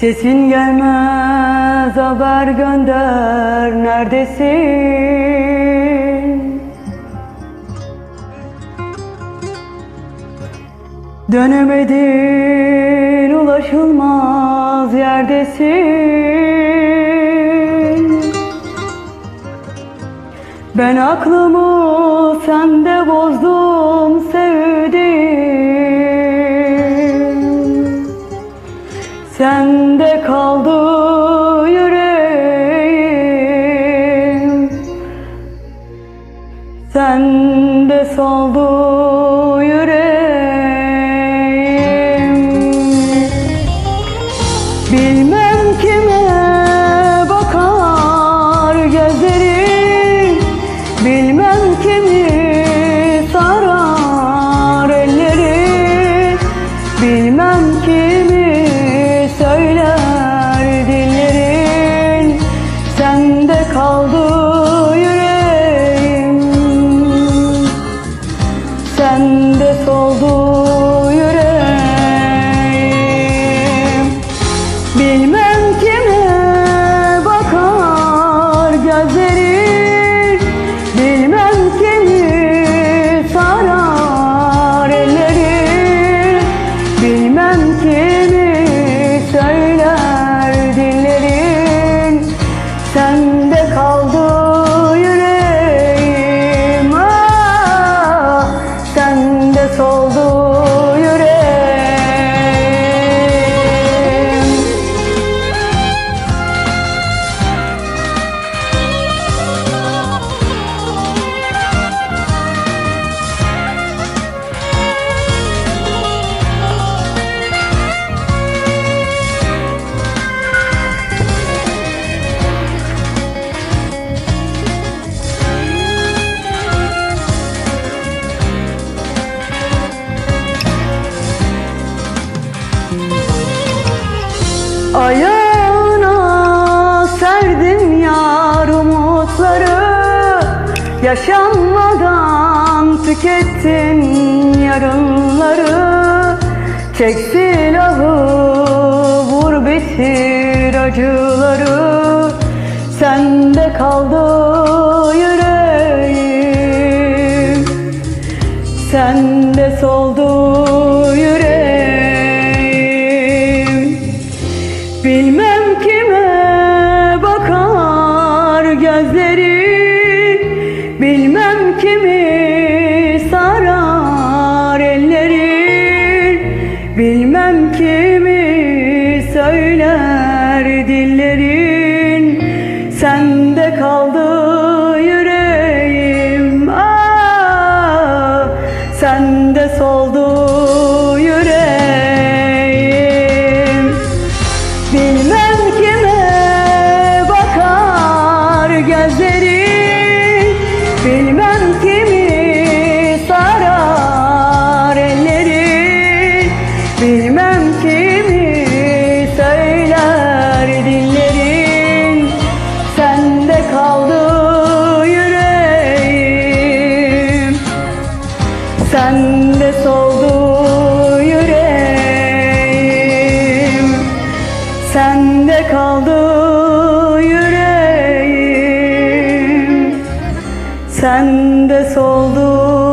Sesin gelmez haber gönder neredesin? Dönemedin ulaşılmaz yerdesin Ben aklımı sende bozdum sevdim Sende kaldı yüreğim. Sende soldu yüreğim Ayağına serdim yar umutları. Yaşanmadan tükettin yarınları. Çek silahı vur bitir acıları. Sende kaldı yüreğim. Sende soldu yüreğim Bilmem kimi söyler dillerin. Sende kaldı yüreğim ah, Sende soldu yüreğim. Bilmem kime bakar gözlerin Bilmem kimi söyler dillerin. Sende kaldı yüreğim. Sende soldu yüreğim. Sende kaldı yüreğim. Sende soldu